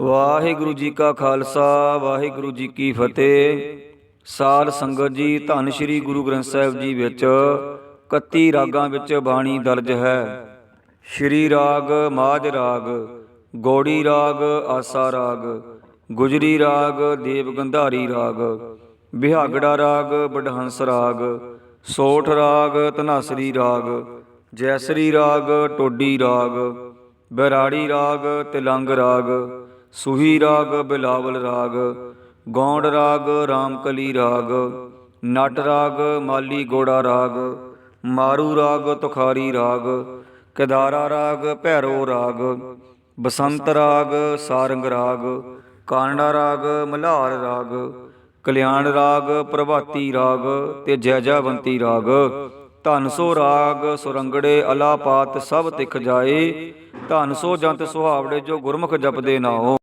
ਵਾਹਿਗੁਰੂ ਜੀ ਕਾ ਖਾਲਸਾ, ਵਾਹਿਗੁਰੂ ਜੀ ਕੀ ਫਤਿਹ। ਸਾਲ ਸੰਗਤ ਜੀ, ਧੰਨ ਸ਼੍ਰੀ ਗੁਰੂ ਗ੍ਰੰਥ ਸਾਹਿਬ ਜੀ ਵਿੱਚ 31 ਰਾਗਾਂ ਵਿੱਚ ਬਾਣੀ ਦਰਜ ਹੈ। ਸ਼੍ਰੀ ਰਾਗ, ਮਾਝ ਰਾਗ, ਗੋੜੀ ਰਾਗ, ਆਸਾ ਰਾਗ, ਗੁਜਰੀ ਰਾਗ ਦੇਵ ਗੰਧਾਰੀ ਰਾਗ, ਬਿਹਾਗੜਾ ਰਾਗ, ਬਡਹੰਸ ਰਾਗ, ਸੋਠ ਰਾਗ, ਧਨਾਸਰੀ ਰਾਗ, ਜੈਸਰੀ ਰਾਗ, ਟੋਡੀ ਰਾਗ, ਬਰਾੜੀ ਰਾਗ, ਤਿਲੰਗ ਰਾਗ ਸੁਹੀ ਰਾਗ, ਬਿਲਾਵਲ ਰਾਗ, ਗੌਂਡ ਰਾਗ, ਰਾਮਕਲੀ ਰਾਗ, ਨਟ ਰਾਗ, ਮਾਲੀ ਗੋੜਾ ਰਾਗ, ਮਾਰੂ ਰਾਗ, ਤੁਖਾਰੀ ਰਾਗ, ਕੇਦਾਰਾ ਰਾਗ, ਭੈਰੋ ਰਾਗ, ਬਸੰਤ ਰਾਗ, ਸਾਰੰਗ ਰਾਗ ਕਾਨੜਾ ਰਾਗ ਮਲਹਾਰ ਰਾਗ, ਕਲਿਆਣ ਰਾਗ, ਪ੍ਰਭਾਤੀ ਰਾਗ ਤੇ ਜੈਜਾਵੰਤੀ ਰਾਗ। ਧਨਸੋ ਰਾਗ, ਸੁਰੰਗੜੇ, ਅਲਾਪਾਤ ਸਭ ਤਿਖ ਜਾਏ। ਧਨ ਸੋ ਜੰਤ ਸੁਹਾਵੜੇ, ਜੋ ਗੁਰਮੁਖ ਜਪਦੇ ਨਾਓ